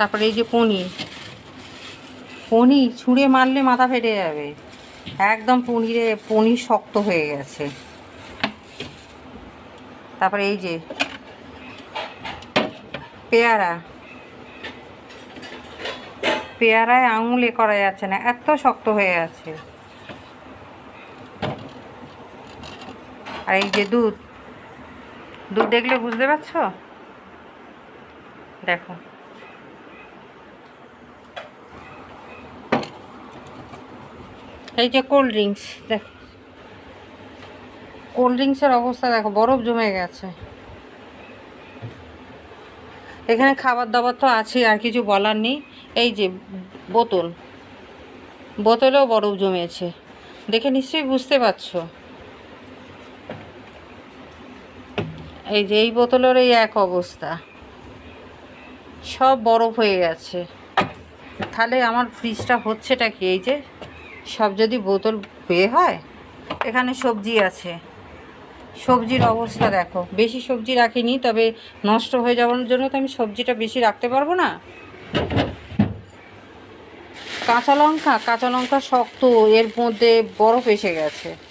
তারপরে এই যে পনির। পনির ছুঁড়ে মারলে মাথা ফেটে যাবে। একদম পনিরে, পনির শক্ত হয়ে গেছে। তারপরে এই যে পেয়ারা। পেয়ারায় আঙুলে করা যাচ্ছে না, এত শক্ত হয়ে আছে। আর এই যে দুধ। দুধ দেখলে বুঝতে পারছ? দেখো। এই যে কোল্ড ড্রিঙ্কস দেখ। কোল্ড ড্রিঙ্কসের অবস্থা দেখো, বরফ জমে গেছে। এখানে খাবার দাবার তো আছে আর কিছু বলার নেই। এই যে বোতল, বোতলেও বরফ জমেছে। দেখে নিশ্চয়ই বুঝতে পারছ। এই যে, এই বোতলের এই এক অবস্থা। সব বরফ হয়ে গেছে। তাহলে আমার ফ্রিজটা হচ্ছেটা কি? এই যে সব যদি বোতল হয়ে হয়, এখানে সবজি আছে। সবজির অবস্থা দেখো। বেশি সবজি রাখিনি, তবে নষ্ট হয়ে যাওয়ার জন্য তো আমি সবজিটা বেশি রাখতে পারব না। কাঁচা লঙ্কা? কাঁচা লঙ্কা শক্ত, এর মধ্যে বরফ এসে গেছে।